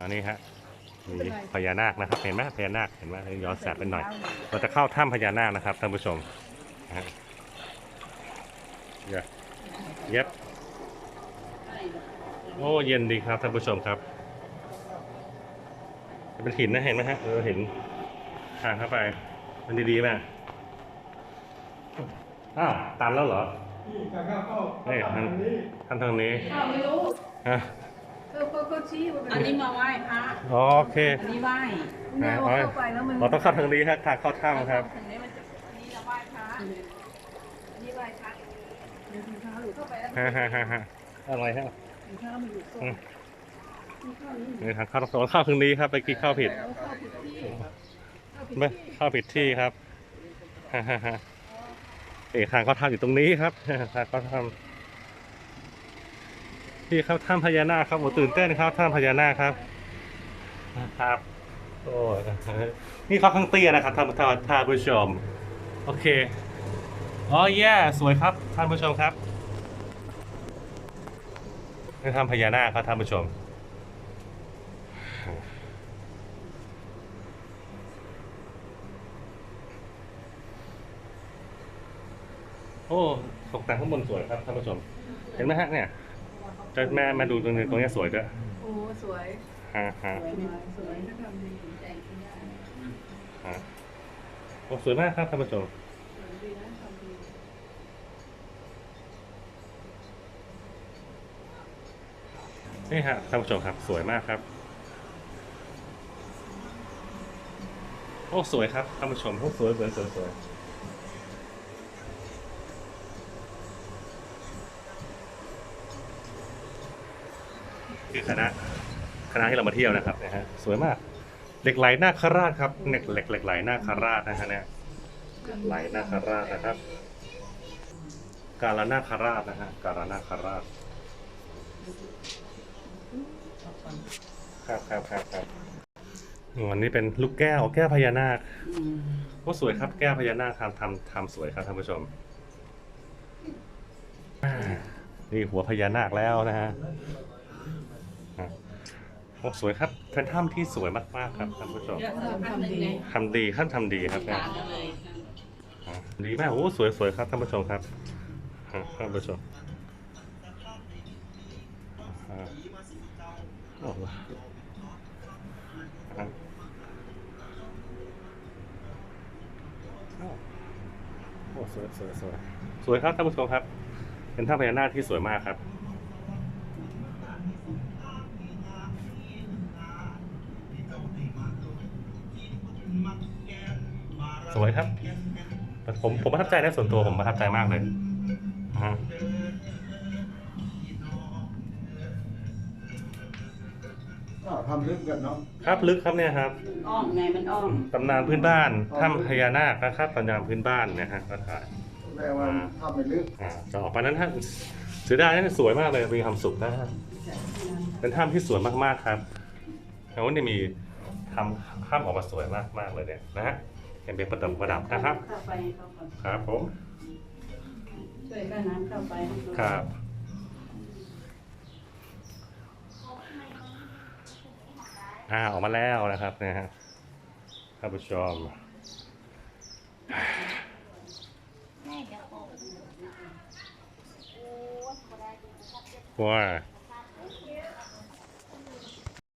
อันนี้ฮะมีพญานาคนะครับ เห็นไหมพญานาคเห็นไหมย้อนแสบไปหน่อย เราจะเข้าถ้ำพญานาคนะครับท่านผู้ชมนะฮะเย็บเย็บโอ้เย็นดีครับท่านผู้ชมครับเป็นหินนะเห็นไหมฮะเออเห็นทางเข้าไป มันดีๆไหมอ้าวตันแล้วเหรอนี่การเข้าเข้านี่ทาทางงนี้ทางทางนี้อ้าวไม่รู้ ฮะก็ก็ก็ชี้ว่าเป็นอันนี้มาไหว้พระอ๋อโอเคอันนี้ไหว้แม่ว่าเข้าไปแล้วมันเราต้องเข้าทางนี้ครับทางเข้าถ้ำครับนี้มันจะอันนี้เราไหว้พระอันนี้ไหว้พระเดี๋ยวถึงเท้าหรือเข้าไปแล้วฮ่าฮ่าฮ่าฮ่าอะไรฮะถึงเท้ามันอยู่ก่อนมีข้าวนี้นี่ทางเข้าต้องเข้าทางนี้ครับ ไปกินข้าวผิดไม่เข้าผิดที่ครับฮ่าฮ่าฮ่าเอกทางเข้าถ้ำอยู่ตรงนี้ครับทางเข้าถ้ำ ที่เข้าถ้ำพญานาคครับโอ้ตื่นเต้นครับถ้ำพญานาคครับครับโอ้ยนี่เขาข้างเตี้ยนะครับท่านท่านท่านผู้ชมโอเคอ๋อแย่สวยครับท่านผู้ชมครับนี่ถ้ำพญานาคครับท่านผู้ชมโอ้ตกแต่งข้างบนสวยครับท่านผู้ชม เห็นไหมฮะเนี่ย จะแม่มาดูตรงนี้ตรงนี้สวยด้วยโอ้สวยฮะฮะสวยสวยถ้าทำดีแต่งดีนะฮะโอ้สวยมากครับท่านผู้ชมสวยดีนะทำดีนี่ฮะท่านผู้ชมครับสวยมากครับ โอ้สวยครับท่านผู้ชมโอ้สวยสวยสวยสวย คือคณะคณะที่เรามาเที่ยวนะครับนะฮะสวยมากเหล็กไหลนาคราชครับเหล็กเหล็กเหล็กไหลนาคราชนะฮะเนี่ยไหลนาคราชนะครับ การนาคราชนะฮะการนาคราชครับครับครับครับวันนี้เป็นลูกแก้วแก้วพญานาคอืมโอ้สวยครับแก้วพญานาคทำทำทำสวยครับท่านผู้ชมนี่หัวพญานาคแล้วนะฮะ อ้สวยครับเป็นถ้ำที่สวยมากๆครับท่านผู้ชมเยอะเลยพันหนึ่งเลยทำดีท่านทำดีครับเนี่ยตามกันเลยอะดีมากโอ้สวยสวยครับท่านผู้ชมครับอะท่านผู้ชมอะโอ้อะโอ้สวยสวยสวยสวยครับท่านผู้ชมครับ เป็นถ้ำพญานาคที่สวยมากครับ สวยครับผมผมประทับใจนะส่วนตัวผมประทับใจมากเลยอ่าฮะก็ทำลึกกันเนาะครับลึกครับเนี่ยครับอ้อมไงมันอ้อมตำนานพื้นบ้านถ้ำพญานาคนะครับตำนานพื้นบ้านเนะฮะก็ถ่ายแม่ว่าทำไม่ลึกอ่าจะออกมานั้นท่านเสียดายนะสวยมากเลยมีความสุขนะฮะเป็นถ้ำที่สวยมากๆครับแล้วนี่มีทำถ้ำออกมาสวยมากๆเลยเนี่ยนะฮะ ยังเป็นประดับประดับนะครับ เข้าไปเข้าไปครับผม ช่วยกันน้ำเข้าไปครับอ่าออกมาแล้วนะครับนะฮะท่านผู้ชมว้า